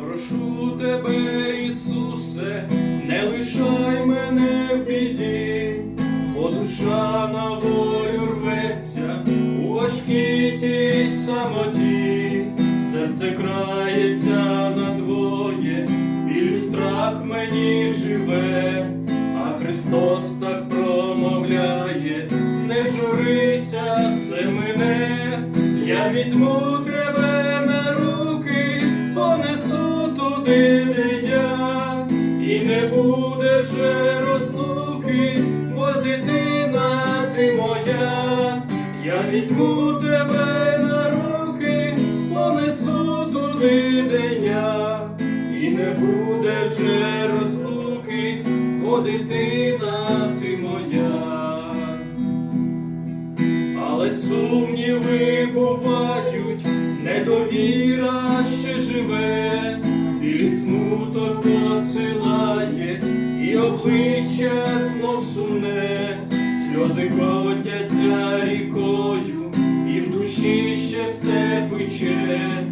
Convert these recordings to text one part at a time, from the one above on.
прошу тебе, Ісусе, не лишай мене в біді, бо душа на волю рветься у важкій тій самоті, серце крається надвоє, біль страх мені живе, а Христос так промовляє, не журися, все мене, я візьму тебе і не буде вже розлуки, бо дитина ти моя, я візьму тебе на руки, понесу туди, де я, і не буде вже розлуки, бо дитина ти моя. Але сумніви бувають, недовіра ще живе, біль смуток і обличчя знов суне, сльози котяться рікою, і в душі ще все пече,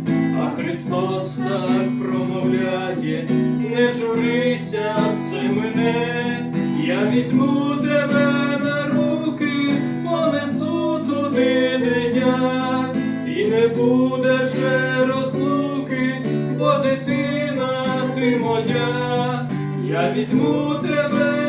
а Христос так промовляє, не журися, все мене, я візьму тебе на руки, понесу туди, де я, і не буде вже розлуки, бо дитина ти моя, я візьму тебе